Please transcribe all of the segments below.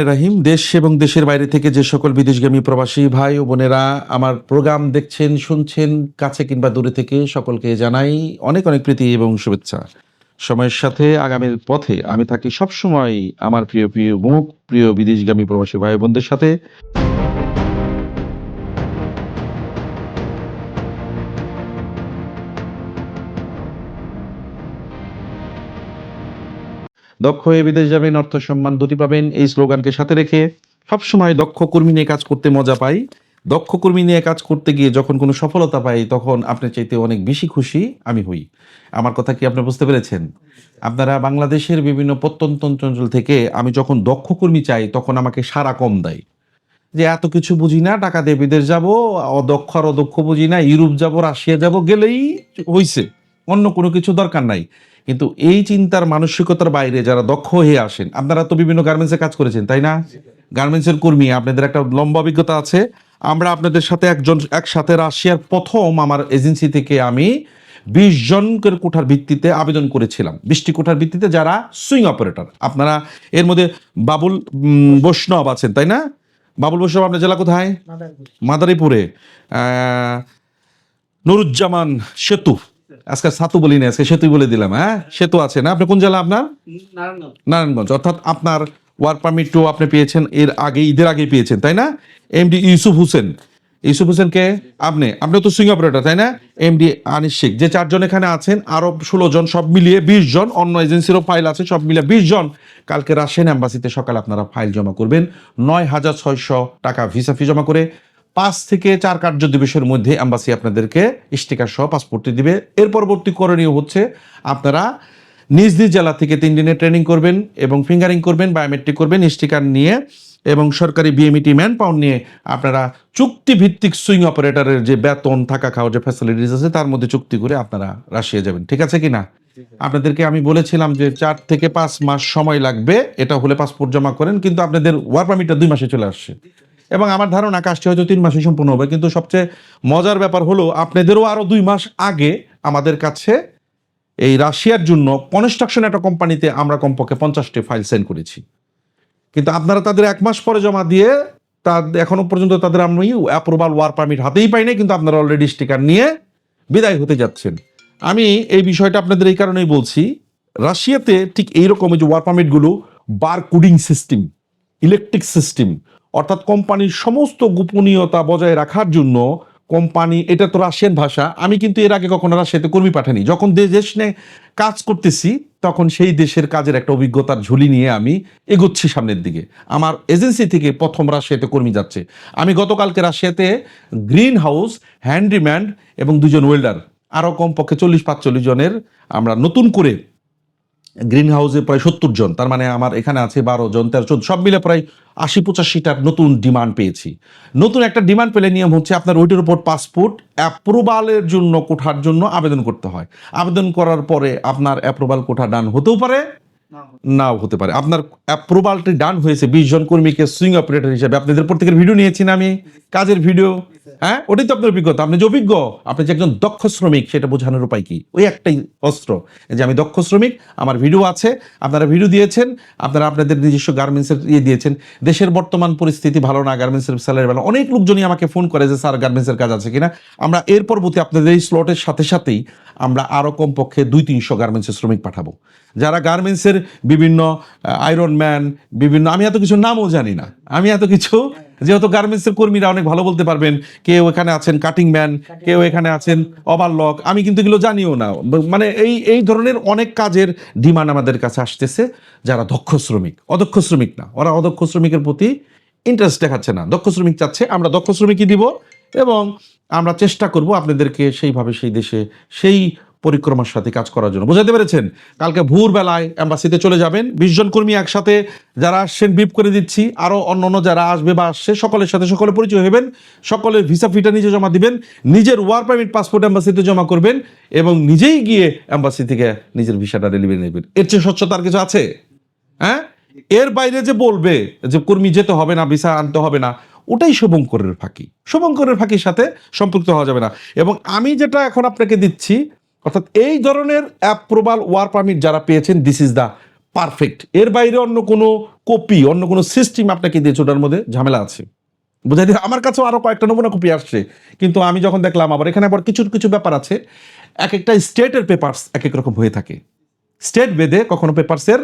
রাহিম, দেশ এবং দেশের বাইরে থেকে যে সকল বিদেশগামী প্রবাসী ভাই ও বোনেরা আমার প্রোগ্রাম দেখছেন, শুনছেন, কাছে কিংবা দূরে থেকে সকলকে জানাই অনেক অনেক প্রীতি এবং শুভেচ্ছা। সময়ের সাথে আগামীর পথে আমি থাকি সবসময় আমার প্রিয় প্রিয়, মুখ প্রিয় বিদেশগামী প্রবাসী ভাই বোনদের সাথে। দক্ষ হয়ে বিদেশ যাবেন, অর্থ সম্মান দুটি পাবেন। এই স্লোগানকে সাথে রেখে সবসময় দক্ষ কর্মী নিয়ে কাজ করতে মজা পাই। দক্ষ কর্মী নিয়ে কাজ করতে গিয়ে যখন কোনো সফলতা পাই, তখন আপনার চাইতে অনেক বেশি খুশি আমি হই। আমার কথা কি আপনি বুঝতে পেরেছেন? আপনারা বাংলাদেশের বিভিন্ন প্রত্যন্ত অঞ্চল থেকে আমি যখন দক্ষ কর্মী চাই, তখন আমাকে সারা কম দেয়। যে এত কিছু বুঝি না, টাকা দিয়ে বিদেশ যাব, অদক্ষ আর অদক্ষ বুঝি না, ইউরোপ যাব, রাশিয়া যাব, গেলেই হইছে। অন্য কোনো কিছু দরকার নাই। কিন্তু এই চিন্তার মানসিকতার বাইরে যারা দক্ষ হয়ে আসেন আপনারা তো বিভিন্ন গার্মেন্টসে কাজ করেছেন তাই না? গার্মেন্টসের কর্মী আপনাদের একটা লম্বা অভিজ্ঞতা আছে। আমরা আপনাদের সাথে একজন একসাথে রাশিয়ার প্রথম আমার এজেন্সি থেকে আমি বিশ জনকের কোঠার ভিত্তিতে আবেদন করেছিলাম। বিশটি কোঠার ভিত্তিতে যারা সুইং অপারেটর আপনারা এর মধ্যে বাবুল বৈষ্ণব আছেন তাই না? বাবুল বৈষ্ণব আপনার জেলা কোথায়? মাদারীপুরে। নুরুজ্জামান সেতু। আজকে সাতু বলি না আজকে সেতুই বলে দিলাম হ্যাঁ? সেতু আছে না? আপনি কোন জেলা আপনার? নারায়ণগঞ্জ। অর্থাৎ আপনার ওয়ার্ক পারমিট টু আপনি পেয়েছেন এর আগে ঈদের আগে পেয়েছেন তাই না? এমডি ইউসুফ হোসেন। ইউসুফ হোসেনকে আপনি। আপনি তো সুইং অপারেটর তাই না? এমডি আনিস শেখ। যে চারজন এখানে আছেন আরও ষোলো জন সব মিলিয়ে বিশ জন অন্য এজেন্সিরও ফাইল আছে সব মিলিয়ে বিশ জন। কালকে রাশিয়ান অ্যাম্বাসিতে সকালে আপনারা ফাইল জমা করবেন। নয় হাজার ছয়শো টাকা ভিসা ফি জমা করে পাঁচ থেকে চার কার্য দিবসের মধ্যে অ্যাম্বাসি আপনাদেরকে স্টিকার সহ পাসপোর্টটি দিবে। এর পরবর্তী করণীয় হচ্ছে আপনারা নিজ নিজ জেলা থেকে তিন দিনের ট্রেনিং করবেন এবং ফিঙ্গারিং করবেন বায়োমেট্রিক করবেন স্টিকার নিয়ে এবং সরকারি বিএমইটি ম্যান পাউন্ড নিয়ে আপনারা চুক্তিভিত্তিক সুইং অপারেটরের যে বেতন, থাকা খাওয়া যে ফ্যাসিলিটিস আছে, তার মধ্যে চুক্তি করে আপনারা রাশিয়া যাবেন। ঠিক আছে কি না আপনাদেরকে আমি বলেছিলাম যে চার থেকে পাঁচ মাস সময় লাগবে, এটা হলে পাসপোর্ট জমা করেন, কিন্তু আপনাদের ওয়ার পারমিটটা দুই মাসে চলে আসছে। এবং আমার ধারণা কাজটি হয়তো তিন মাসে সম্পূর্ণ হবে, কিন্তু সবচেয়ে মজার ব্যাপার হলো, আপনাদেরও আরও দুই মাস আগে আমাদের কাছে এই রাশিয়ার জন্য কনস্ট্রাকশন একটা কোম্পানিতে আমরা কমপক্ষে পঞ্চাশটি ফাইল সেন্ড করেছি। কিন্তু আপনারা তাদের এক মাস পরে জমা দিয়ে তা এখনও পর্যন্ত তাদের আমি অ্যাপ্রুভাল ওয়ার পারমিট হাতেই পাই নাই, কিন্তু আপনারা অলরেডি স্টিকার নিয়ে বিদায় হতে যাচ্ছেন। আমি এই বিষয়টা আপনাদের এই কারণেই বলছি, রাশিয়াতে ঠিক এইরকম যে war পারমিটগুলো bar coding system electric system অর্থাৎ কোম্পানির সমস্ত গোপনীয়তা বজায় রাখার জন্য কোম্পানি, এটা তো রাশিয়ান ভাষা, আমি কিন্তু এর আগে কখনো রাশিয়াতে কর্মী পাঠানি যখন দেশ কাজ করতেছি, তখন সেই দেশের কাজের একটা অভিজ্ঞতার ঝুলি নিয়ে আমি এগোচ্ছি সামনের দিকে। আমার এজেন্সি থেকে প্রথম রাশিয়াতে কর্মী যাচ্ছে। আমি গতকালকে রাশিয়াতে গ্রিন হাউস হ্যান্ডিম্যান এবং দুজন ওয়েল্ডার, আরও কমপক্ষে চল্লিশ পাঁচচল্লিশ জনের আমরা নতুন করে গ্রিন হাউসে প্রায় সত্তর জন তার মানে আমার এখানে আছে বারো জন তেরো চোদ্দ সব মিলে প্রায় আশি পঁচাশিটার নতুন ডিমান্ড পেয়েছি। নতুন একটা ডিমান্ড পেলে নিয়ম হচ্ছে আপনার ওইটার উপর পাসপোর্ট অ্যাপ্রুভালের জন্য কোঠার জন্য আবেদন করতে হয়। আবেদন করার পরে আপনার অ্যাপ্রুভাল কোঠা ডান হতেও পারে। নাও হতে পারে। আপনার অ্যাপ্রুভালটি ডান হয়েছে বিশ জন কর্মীকে সুইং অপারেটর হিসেবে। আপনাদের প্রত্যেকের ভিডিও নিয়েছি না আমি কাজের ভিডিও। হ্যাঁ। ওটাই তো আপনার অভিজ্ঞতা। আপনি যে অভিজ্ঞ, আপনি যে একজন দক্ষ শ্রমিক, সেটা বোঝানোর উপায় কি? ওই একটাই অস্ত্র। যে আমি দক্ষ শ্রমিক, আমার ভিডিও আছে, আপনারা ভিডিও দিয়েছেন, আপনারা আপনাদের নিজস্ব গার্মেন্টসের ইয়ে দিয়েছেন। দেশের বর্তমান পরিস্থিতি ভালো না গার্মেন্টসের স্যালারি ভালো। অনেক লোকজনই আমাকে ফোন করে যে, স্যার গার্মেন্টসের কাজ আছে কিনা? আমরা এর পরবর্তী আপনাদের এই স্লটের সাথে সাথেই আমরা আরও কমপক্ষে দুই তিনশো গার্মেন্টসের শ্রমিক পাঠাবো। যারা গার্মেন্টসের বিভিন্ন আয়রন ম্যান বিভিন্ন, আমি এত কিছু নামও জানি না। আমি এত কিছু যেহেতু গার্মেন্টসের কর্মীরা অনেক ভালো বলতে পারবেন, কেউ এখানে আছেন কাটিং ম্যান কেউ এখানে আছেন ওভারলক আমি কিন্তু এগুলো জানিও না। মানে এই এই ধরনের অনেক কাজের ডিমান্ড আমাদের কাছে আসতেছে যারা দক্ষ শ্রমিক। অদক্ষ শ্রমিক না, ওরা অদক্ষ শ্রমিকের প্রতি ইন্টারেস্ট দেখাচ্ছে না। দক্ষ শ্রমিক চাচ্ছে, আমরা দক্ষ শ্রমিকই দিব এবং আমরা চেষ্টা করব আপনাদেরকে সেইভাবে সেই দেশে সেই পরিক্রমার সাথে কাজ করার জন্য। বুঝাতে পেরেছেন? কালকে ভোর বেলায় অ্যাম্বাসিতে চলে যাবেন। বিশ জন কর্মী একসাথে যারা আসছেন বিপ করে দিচ্ছি। আরও অন্য অন্য যারা আসবে বা আসছে, সকলের সাথে সকলে পরিচয় হবেন সকলের ভিসা ফিটা নিজে জমা দিবেন। নিজের ওয়ার পারমিট পাসপোর্ট অ্যাম্বাসিতে জমা করবেন এবং নিজেই গিয়ে অ্যাম্বাসি থেকে নিজের ভিসাটা ডেলিভারি নেবেন। এর চেয়ে স্বচ্ছতার কিছু আছে? হ্যাঁ? এর বাইরে যে বলবে যে কর্মী যেতে হবে না ভিসা আনতে হবে না, ওটাই শুভঙ্করের ফাঁকি। শুভঙ্করের ফাঁকির সাথে সম্পৃক্ত হওয়া যাবে না। এবং আমি যেটা এখন আপনাকে দিচ্ছি অর্থাৎ এই ধরনের অ্যাপ্রুভাল ওয়ার পারমিট যারা পেয়েছেন দিস ইজ দ্য পারফেক্ট এর বাইরে অন্য কোনো কপি অন্য কোনো সিস্টেম আপনাকে দিয়েছে, ওটার মধ্যে ঝামেলা আছে। বুঝাই দিয়ে আমার কাছেও আরও কয়েকটা নমুনা কপি আসছে। কিন্তু আমি যখন দেখলাম আবার, এখানে আবার কিছু কিছু ব্যাপার আছে। এক একটা স্টেটের পেপার্স এক এক রকম হয়ে থাকে। স্টেট বেদে কখনো পেপারসের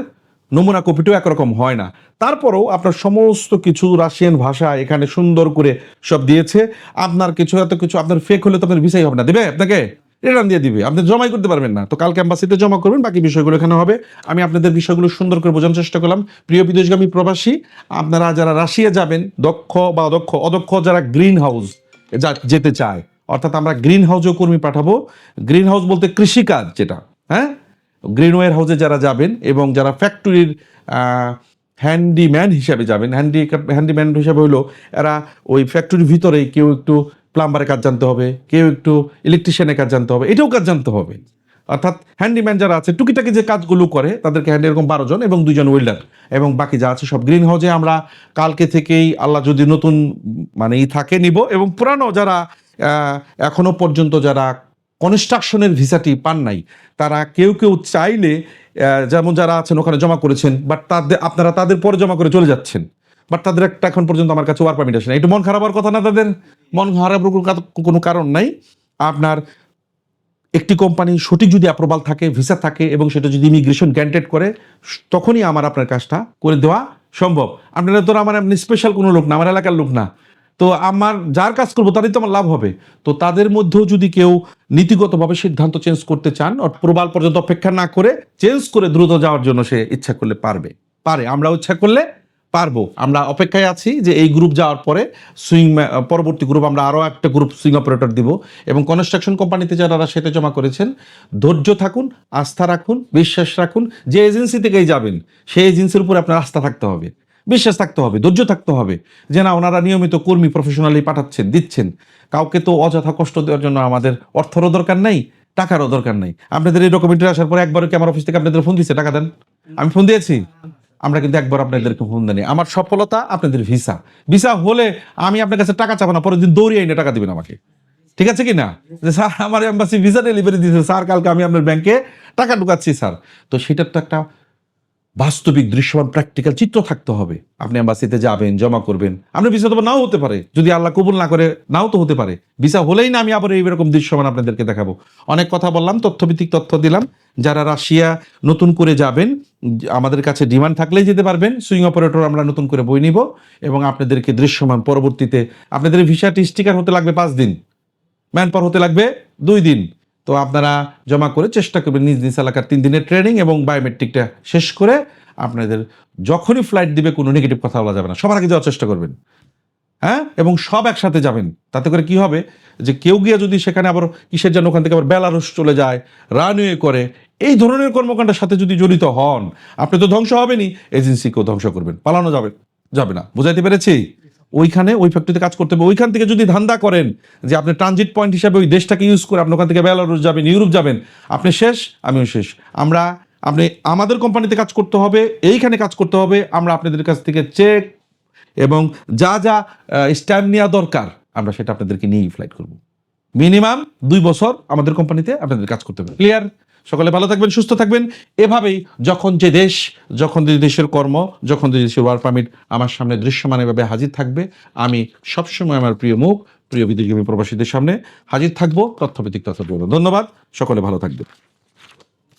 নমুনা কপিটাও একরকম হয় না। তারপরেও আপনার সমস্ত কিছু রাশিয়ান ভাষা এখানে সুন্দর করে সব দিয়েছে। আপনার কিছু, এত কিছু, আপনার ফেক হলে তো আপনার ভিসাই হবে না। দেবে আপনাকে? রিটার্ন দিয়ে দিবে। আপনি জমাই করতে পারবেন না। তো কাল ক্যাম্পাসিতে জমা করবেন, বাকি বিষয়গুলো এখানে হবে। আমি আপনাদের বিষয়গুলো সুন্দর করে বোঝানোর চেষ্টা করলাম। প্রিয় বিদেশগামী প্রবাসী, আপনারা যারা রাশিয়া যাবেন, দক্ষ বা অদক্ষ অদক্ষ যারা গ্রিন হাউস যা যেতে চায়, অর্থাৎ আমরা গ্রিন হাউসেও কর্মী পাঠাবো। গ্রিন হাউস বলতে কৃষিকাজ যেটা হ্যাঁ? গ্রিনওয়ের হাউসে যারা যাবেন এবং যারা ফ্যাক্টরির হ্যান্ডিম্যান হিসাবে যাবেন হ্যান্ডি হ্যান্ডিম্যান হিসাবে হলো এরা ওই ফ্যাক্টরির ভিতরেই কেউ একটু প্লাম্বারের কাজ জানতে হবে কেউ একটু ইলেকট্রিশিয়ানের কাজ জানতে হবে এটাও কাজ জানতে হবে। অর্থাৎ হ্যান্ডিম্যান যারা আছে টুকিটাকি যে কাজগুলো করে তাদেরকে হ্যান্ডি এরকম বারো জন এবং দুজন ওয়েল্ডার এবং বাকি যা আছে সব গ্রিন হাউসে আমরা কালকে থেকেই আল্লাহ যদি নতুন মানে ই থাকে নিব এবং পুরানো যারা আহ, এখনও পর্যন্ত যারা কনস্ট্রাকশনের ভিসাটি পান নাই তারা কেউ কেউ চাইলে যেমন যারা আছেন ওখানে জমা করেছেন বাট তাদের আপনারা তাদের পরে জমা করে চলে যাচ্ছেন। বাট তাদের একটা এখন পর্যন্ত আমার কাছে ওয়ার পারমিট আসে না একটু মন খারাপ হওয়ার কথা না তাদের? মন খারাপের কোনো কারণ নাই। আপনার একটি কোম্পানি সঠিক যদি অ্যাপ্রুভাল থাকে ভিসা থাকে এবং সেটা যদি ইমিগ্রেশন গ্যান্টেড করে, তখনই আমার আপনার কাজটা করে দেওয়া সম্ভব। আপনারা তো আমার এমনি স্পেশাল কোনো লোক না, আমার এলাকার লোক না। তো আমার যার কাজ করব তারই তো আমার লাভ হবে। তো তাদের মধ্যেও যদি কেউ নীতিগতভাবে সিদ্ধান্ত চেঞ্জ করতে চান প্রবাল পর্যন্ত অপেক্ষা না করে চেঞ্জ করে দ্রুত যাওয়ার জন্য সে ইচ্ছা করলে পারবে। পারে আমরা ইচ্ছা করলে পারব। আমরা অপেক্ষায় আছি যে এই গ্রুপ যাওয়ার পরে সুইং পরবর্তী গ্রুপ আমরা আরও একটা গ্রুপ সুইং অপারেটর দিব এবং কনস্ট্রাকশন কোম্পানিতে যারা সেটা জমা করেছেন, ধৈর্য থাকুন, আস্থা রাখুন, বিশ্বাস রাখুন, যে এজেন্সি থেকেই যাবেন, সেই এজেন্সির উপরে আপনার আস্থা থাকতে হবে, বিশ্বাস থাকতে হবে, ধৈর্য থাকতে হবে যে না, ওনারা নিয়মিত কর্মী প্রফেশনালি পাঠাচ্ছেন, দিচ্ছেন। কাউকে তো অযথা কষ্ট দেওয়ার জন্য আমাদের অর্থরও দরকার নেই, টাকারও দরকার নেই। আপনাদের এই ডকুমেন্টারি আসার পরে একবারও কি আমার অফিস থেকে আপনাদের ফোন দিচ্ছে টাকা দেন। আমি ফোন দিয়েছি। আমরা কিন্তু একবার আপনাদেরকে ফোন দেনি আমার সফলতা আপনাদের ভিসা ভিসা হলে আমি আপনার কাছে টাকা চাবো না, পরের দিন দৌড়িয়ে এনে টাকা দেবেন আমাকে। ঠিক আছে কি না? যে স্যার, আমার এম্বাসি ভিসা ডেলিভারি দিয়েছে। স্যার, কালকে আমি আপনার ব্যাংকে টাকা ঢুকাচ্ছি, স্যার। তো সেটার তো একটা বাস্তবিক দৃশ্যমান প্র্যাকটিক্যাল চিত্র থাকতে হবে। আপনি অ্যাম্বাসিতে যাবেন, জমা করবেন। আপনার ভিসা তো নাও হতে পারে। যদি আল্লাহ কবুল না করে, নাও তো হতে পারে। ভিসা হলেই না আমি আবার এইরকম দৃশ্যমান আপনাদেরকে দেখাবো। অনেক কথা বললাম, তথ্যভিত্তিক তথ্য দিলাম। যারা রাশিয়া নতুন করে যাবেন, আমাদের কাছে ডিমান্ড থাকলেই যেতে পারবেন। সুইং অপারেটর আমরা নতুন করে বই নিব এবং আপনাদেরকে দৃশ্যমান পরবর্তীতে, আপনাদের ভিসাটি স্টিকার হতে লাগবে পাঁচ দিন। ম্যান পাওয়ার হতে লাগবে দুই দিন। তো আপনারা জমা করে চেষ্টা করবেন নিজ নিজ এলাকার তিন দিনের ট্রেনিং এবং বায়োমেট্রিকটা শেষ করে আপনাদের যখনই ফ্লাইট দিবে কোনো নেগেটিভ কথা বলা যাবে না। সবার আগে যাওয়ার চেষ্টা করবেন। হ্যাঁ? এবং সব একসাথে যাবেন। তাতে করে কি হবে? যে কেউ গিয়ে যদি সেখানে আবার কিসের যেন ওখান থেকে আবার বেলারুস চলে যায়, রানওয়ে করে, এই ধরনের কর্মকাণ্ডের সাথে যদি জড়িত হন, আপনি তো ধ্বংস হবেনই। এজেন্সিকেও ধ্বংস করবেন, পালানো যাবে যাবে না। বুঝাইতে পেরেছি? ওইখানে ওই ফ্যাক্টরিতে কাজ করতে হবে। ওইখান থেকে যদি ধান্দা করেন যে আপনি ট্রানজিট পয়েন্ট হিসাবে ওই দেশটাকে ইউজ করে আপনি ওখান থেকে বেলারুস যাবেন, ইউরোপ যাবেন, আপনি শেষ, আমিও শেষ। আমরা, আপনি আমাদের কোম্পানিতে কাজ করতে হবে, এইখানে কাজ করতে হবে, আমরা আপনাদের কাছ থেকে চেক এবং যা যা স্ট্যাম্প নেওয়া দরকার, আমরা সেটা আপনাদেরকে নিয়েই ফ্লাইট করব। মিনিমাম দুই বছর আমাদের কোম্পানিতে আপনাদের কাজ করতে হবে। ক্লিয়ার? সকলে ভালো থাকবেন, সুস্থ থাকবেন। এভাবেই যখন যে দেশ, যখন যে দেশের কর্ম, যখন যে দেশের ওয়ার্ক পারমিট আমার সামনে দৃশ্যমান এভাবে হাজির থাকবে, আমি সবসময় আমার প্রিয় মুখ, প্রিয় বিদেশগামী প্রবাসীদের সামনে হাজির থাকব। তথ্যভিত্তিক তথ্য ধন্যবাদ, সকলে ভালো থাকবে